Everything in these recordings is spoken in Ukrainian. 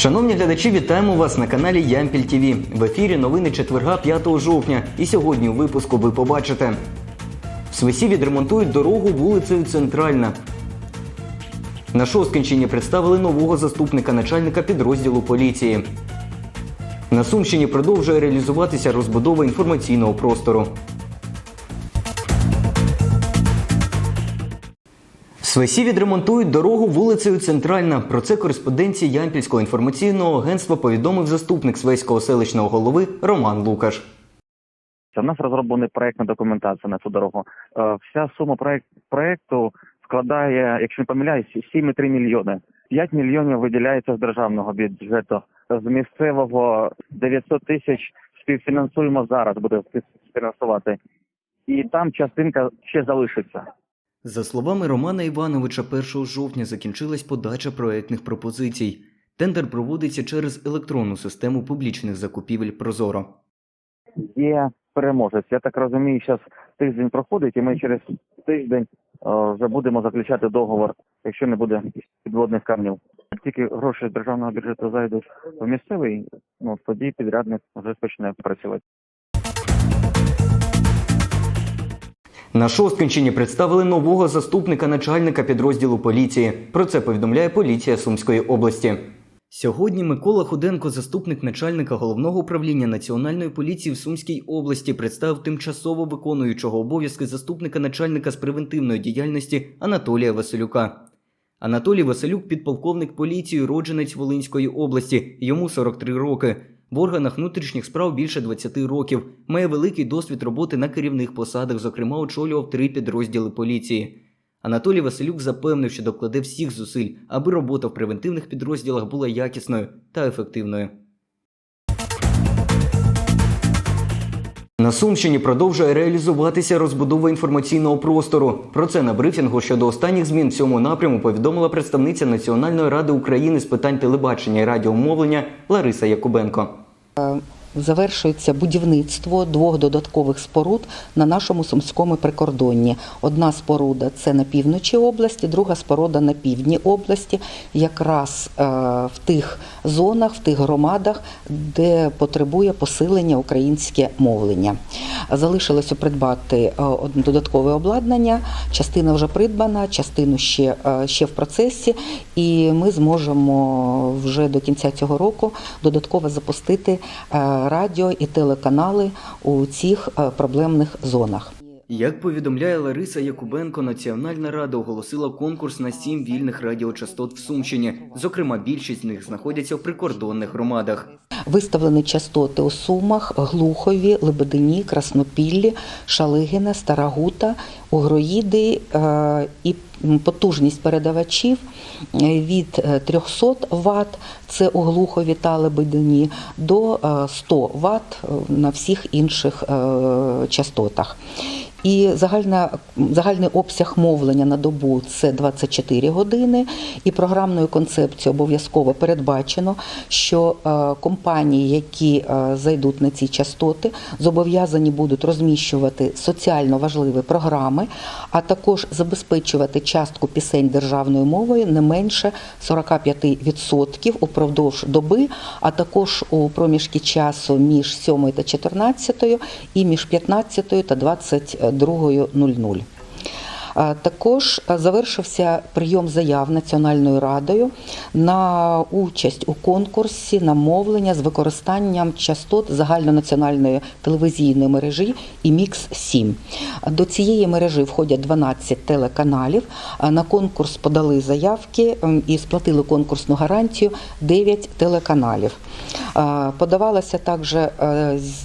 Шановні глядачі, вітаємо вас на каналі Ямпіль ТВ. В ефірі новини четверга 5 жовтня. І сьогодні у випуску ви побачите. В Свисі відремонтують дорогу вулицею Центральна. На Шосткинщині представили нового заступника начальника підрозділу поліції. На Сумщині продовжує реалізуватися розбудова інформаційного простору. Свесі відремонтують дорогу вулицею Центральна. Про це кореспонденції Ямпільського інформаційного агентства повідомив заступник Свеського селищного голови Роман Лукаш. У нас розроблений проектна документація на цю дорогу. Е, Вся сума проект, проекту складає, якщо не помиляюсь, 7,3 мільйони. 5 мільйонів виділяється з державного бюджету. З місцевого 900 тисяч співфінансуємо зараз, буде співфінансувати. І там частинка ще залишиться. За словами Романа Івановича, 1 жовтня закінчилась подача проектних пропозицій. Тендер проводиться через електронну систему публічних закупівель Прозоро. Є переможець. Я так розумію, зараз тиждень проходить, і ми через тиждень е, вже будемо заключати договор, якщо не буде підводних камнів. Тільки гроші з державного бюджету зайдуть в місцевий, ну тоді підрядник вже почне працювати. На Шосткинщині представили нового заступника начальника підрозділу поліції. Про це повідомляє поліція Сумської області. Сьогодні Микола Худенко, заступник начальника головного управління Національної поліції в Сумській області, представив тимчасово виконуючого обов'язки заступника начальника з превентивної діяльності Анатолія Василюка. Анатолій Василюк підполковник поліції, родженець Волинської області. Йому 43 роки. В органах внутрішніх справ більше 20 років. Має великий досвід роботи на керівних посадах, зокрема, очолював три підрозділи поліції. Анатолій Василюк запевнив, що докладе всіх зусиль, аби робота в превентивних підрозділах була якісною та ефективною. На Сумщині продовжує реалізуватися розбудова інформаційного простору. Про це на брифінгу щодо останніх змін в цьому напряму повідомила представниця Національної ради України з питань телебачення і радіомовлення Лариса Якубенко. Um, Завершується будівництво двох додаткових споруд на нашому сумському прикордонні. Одна споруда це на півночі області, друга споруда на півдні області, якраз е, в тих зонах, в тих громадах, де потребує посилення українське мовлення. Залишилося придбати е, додаткове обладнання. Частина вже придбана, частину ще, е, ще в процесі, і ми зможемо вже до кінця цього року додатково запустити радіо і телеканали у цих е, проблемних зонах. Як повідомляє Лариса Якубенко, Національна рада оголосила конкурс на сім вільних радіочастот в Сумщині. Зокрема, більшість з них знаходяться в прикордонних громадах. Виставлені частоти у Сумах, Глухові, Лебедині, Краснопіллі, Шалигине, Старагута, Угроїди е, і потужність передавачів е, від е, 300 Вт, це у Глухові та Лебедині, до е, 100 Вт на всіх інших е, частотах. І загальна, загальний обсяг мовлення на добу це 24 години. І програмною концепцією обов'язково передбачено, що е, компанії, які е, зайдуть на ці частоти, зобов'язані будуть розміщувати соціально важливі програми, а також забезпечувати частку пісень державною мовою не менше 45% упродовж доби, а також у проміжки часу між 7 та 14 і між 15 та 22.00. А Також завершився прийом заяв Національною радою на участь у конкурсі на мовлення з використанням частот загальнонаціональної телевізійної мережі і мікс 7 До цієї мережі входять 12 телеканалів. А На конкурс подали заявки і сплатили конкурсну гарантію 9 телеканалів. Подавалася також е,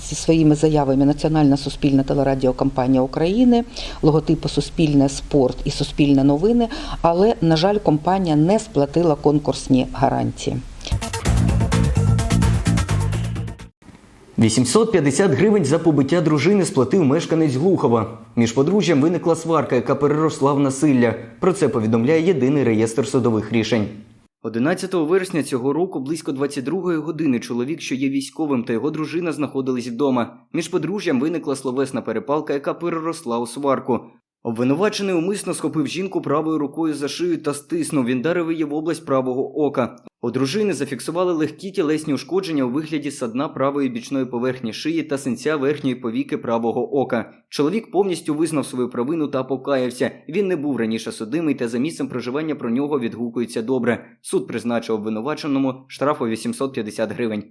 зі своїми заявами Національна суспільна телерадіокомпанія України, логотипу Суспільне спорт і Суспільне новини, але, на жаль, компанія не сплатила конкурсні гарантії. 850 гривень за побиття дружини сплатив мешканець Глухова. Між подружжям виникла сварка, яка переросла в насилля. Про це повідомляє єдиний реєстр судових рішень. 11 вересня цього року близько 22-ї години чоловік, що є військовим, та його дружина знаходились вдома. Між подружжям виникла словесна перепалка, яка переросла у сварку. Обвинувачений умисно схопив жінку правою рукою за шию та стиснув. Він дарив її в область правого ока. У дружини зафіксували легкі тілесні ушкодження у вигляді садна правої бічної поверхні шиї та синця верхньої повіки правого ока. Чоловік повністю визнав свою провину та покаявся. Він не був раніше судимий та за місцем проживання про нього відгукується добре. Суд призначив обвинуваченому штрафу 850 гривень.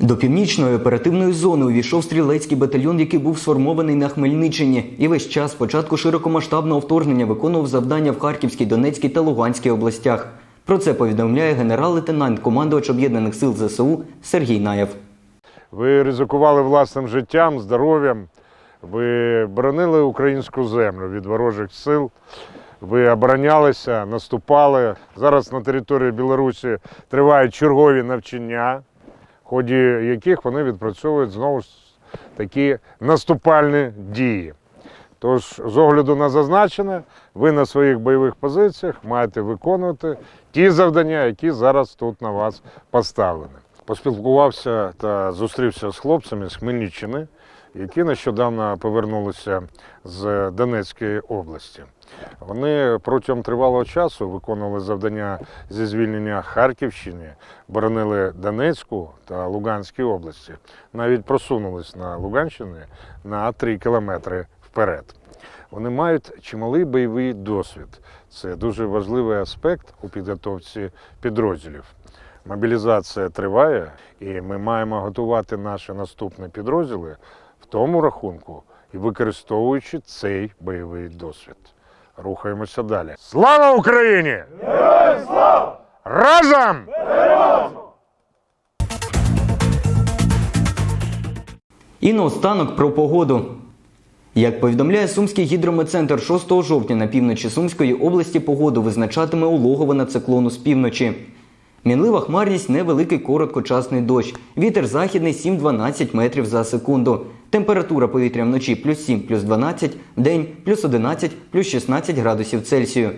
До північної оперативної зони увійшов стрілецький батальйон, який був сформований на Хмельниччині, і весь час спочатку широкомасштабного вторгнення виконував завдання в Харківській, Донецькій та Луганській областях. Про це повідомляє генерал-лейтенант командувач об'єднаних сил ЗСУ Сергій Наєв. Ви ризикували власним життям, здоров'ям. Ви боронили українську землю від ворожих сил. Ви оборонялися, наступали. Зараз на території Білорусі тривають чергові навчання, ході яких вони відпрацьовують знову ж такі наступальні дії. Тож, з огляду на зазначене, ви на своїх бойових позиціях маєте виконувати ті завдання, які зараз тут на вас поставлені. Поспілкувався та зустрівся з хлопцями з Хмельниччини, які нещодавно повернулися з Донецької області. Вони протягом тривалого часу виконували завдання зі звільнення Харківщини, боронили Донецьку та Луганській області. Навіть просунулись на Луганщині на 3 кілометри вперед. Вони мають чималий бойовий досвід. Це дуже важливий аспект у підготовці підрозділів. Мобілізація триває, і ми маємо готувати наші наступні підрозділи в тому рахунку і використовуючи цей бойовий досвід. Рухаємося далі. Слава Україні! Героям слава! Разом! І наостанок про погоду. Як повідомляє Сумський гідрометцентр 6 жовтня на півночі Сумської області погоду визначатиме улогована циклону з півночі. Мінлива хмарність невеликий короткочасний дощ. Вітер західний 7-12 метрів за секунду. Температура повітря вночі плюс 7, плюс 12, день плюс 11, плюс 16 градусів Цельсію.